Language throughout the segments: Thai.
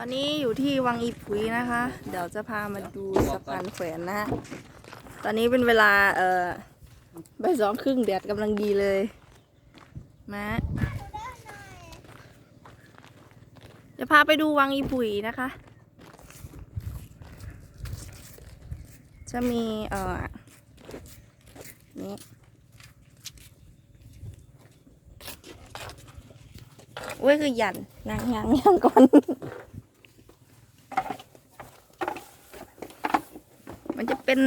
ตอนนี้อยู่ที่วังอีผุยนะคะ เดี๋ยวจะพามาดูสะพานแขวนนะฮะตอนนี้เป็นเวลาเอ่อบ่ายสองครึ่งแดดกำลังดีเลยมาจะพาไปดูวังอีผุยนะคะ จะมีเอ่อนี่เว้ยคือหยันนางยางยางก่อน มันจะเป็น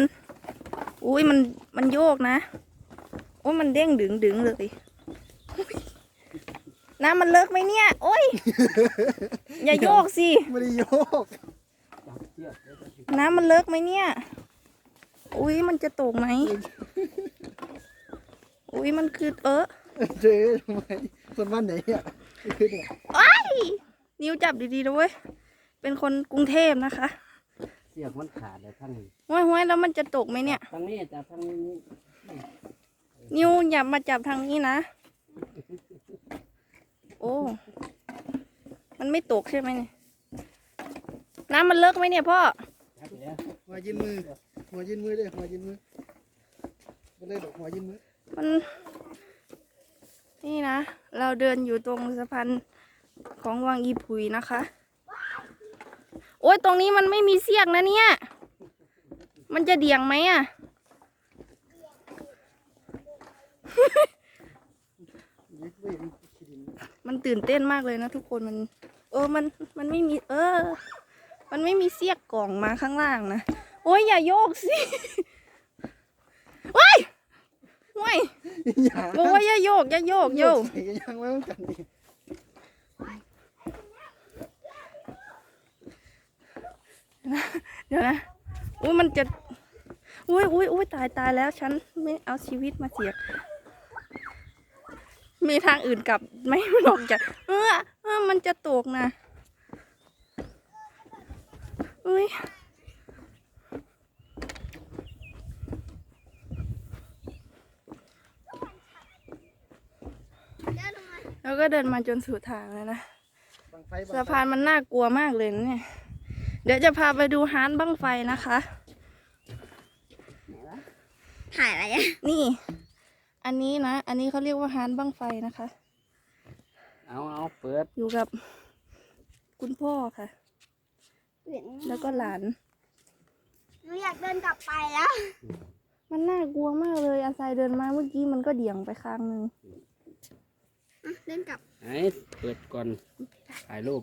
อุ้ยมันมันโยกนะ โอ้ยมันเด้งดึงดึงเลยอุ๊ยน้ำมันเลิกไหมเนี่ย โอ้ย อย่าโยกสิ ไม่ได้โยก น้ำมันเลิกไหมเนี่ย อุ้ยมันจะตกไหม อุ้ยมันคือเออเจอทำไมคนบ้านไหนอะขึ้นอะไอ้ยนิ้วจับดีๆนะเว้ยเป็นคนกรุงเทพนะคะ เสียงมันขาดเลยทั้งนี้ห้วยห้วยแล้วมันจะตกไหมเนี่ย ทั้งนี้แต่ทั้งนี้นี่นิ้วอย่ามาจับทางนี้นะ โอ้ มันไม่ตกใช่ไหมเนี่ย น้ำมันเลิกไหมเนี่ยพ่อ จับเดี๋ยวหัวยินมือ หัวยินมือด้วยหัวยินมือก็เลยดอกหัวยินมือมัน นี่นะ เราเดินอยู่ตรงสะพานของวังอีผุยนะคะ โอ้ยตรงนี้มันไม่มีเสียกนะเนี่ย มันจะเดี่ยงไหมอะ มันตื่นเต้นมากเลยนะทุกคนมัน เออมันมันไม่มี เออ มันไม่มีเสียกกล่องมาข้างล่างนะ โอ้ยอย่าโยกสิว้ายว้ายบอกว่าอย่าโยกอย่าโยกโยกยังไม่ต้องกันดิ เดี๋ยวนะ อุ้ยมันจะ อุ้ยอุ้ยอุ้ยตายตายแล้ว ฉันไม่เอาชีวิตมาเสี่ยง มีทางอื่นกลับไหม่นอกจากเออเออมันจะตกนะ อุ้ยแล้วก็เดินมาจนสุดทางแล้วนะบังไฟสะพานมันน่ากลัวมากเลยนะเนี่ย เดี๋ยวจะพาไปดูฮานบั้งไฟนะคะ ถ่ายอะไรอะนี่ อันนี้นะ อันนี้เขาเรียกว่าฮานบั้งไฟนะคะ เอาเอาเปิด อยู่กับ คุณพ่อค่ะ แล้วก็หลาน หนูอยากเดินกลับไปแล้ว มันน่ากลัวมากเลยอาศัยเดินมาเมื่อกี้มันก็เดี่ยงไปข้างหนึงอะเดินกลับไอ้เปิดก่อน ถ่ายรูป